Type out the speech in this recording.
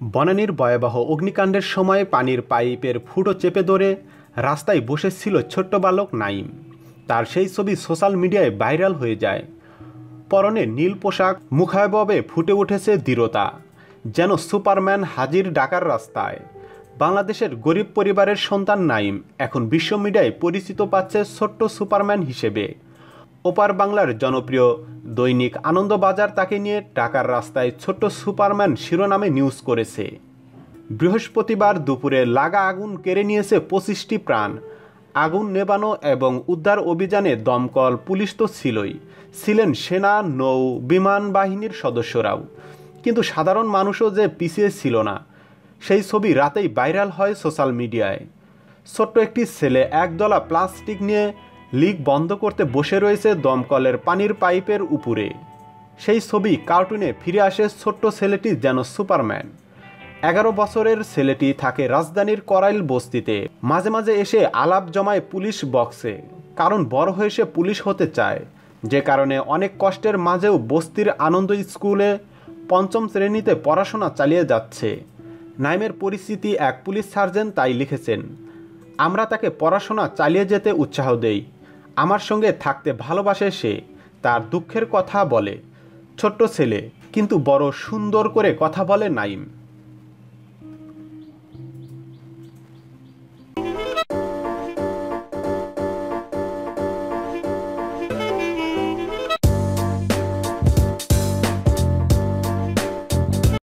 বনানীর ভয়াবহ অগ্নিকাণ্ডের সময় পানির পাইপের ফুটো চেপে ধরে রাস্তায় বসেছিল ছোট্ট বালক নাইম। তার সেই ছবি সোশ্যাল মিডিয়ায় ভাইরাল হয়ে যায়। পরনে নীল পোশাক, মুখায়ববে ফুটে উঠেছে দৃঢ়তা, যেন সুপারম্যান হাজির ডাকার রাস্তায়। বাংলাদেশের গরিব পরিবারের সন্তান নাইম এখন বিশ্ব মিডিয়ায় পরিচিত পাচ্ছে ছোট্ট সুপারম্যান হিসেবে। ওপার বাংলার জনপ্রিয় দৈনিক আনন্দবাজার তাকে নিয়ে ঢাকার রাস্তায় ছোট্ট সুপারম্যান শিরোনামে নিউজ করেছে। বৃহস্পতিবার দুপুরে লাগা আগুন কেড়ে নিয়েছে পঁচিশটি প্রাণ। আগুন নেবানো এবং উদ্ধার অভিযানে দমকল পুলিশ তো ছিলই। ছিলেন সেনা, নৌ, বিমান বাহিনীর সদস্যরাও। কিন্তু সাধারণ মানুষও যে পিছিয়ে ছিল না, সেই ছবি রাতেই ভাইরাল হয় সোশ্যাল মিডিয়ায় ছোট্ট একটি ছেলে একদলা প্লাস্টিক নিয়ে লিক বন্ধ করতে বসে রয়েছে দমকলের পানির পাইপের উপরে। সেই ছবি কার্টুনে ফিরে আসে ছোট্ট ছেলেটি যেন সুপারম্যান। এগারো বছরের ছেলেটি থাকে রাজধানীর করাইল বস্তিতে। মাঝে মাঝে এসে আলাপ জমায় পুলিশ বক্সে। কারণ বড় হয়ে সে পুলিশ হতে চায়। যে কারণে অনেক কষ্টের মাঝেও বস্তির আনন্দ স্কুলে পঞ্চম শ্রেণীতে পড়াশোনা চালিয়ে যাচ্ছে। নাইমের পরিস্থিতি এক পুলিশ সার্জেন্ট তাই লিখেছেন, আমরা তাকে পড়াশোনা চালিয়ে যেতে উৎসাহ দেই। আমার সঙ্গে থাকতে ভালোবাসে সে। তার দুঃখের কথা বলে। ছোট্ট ছেলে, কিন্তু বড় সুন্দর করে কথা বলে নাইম।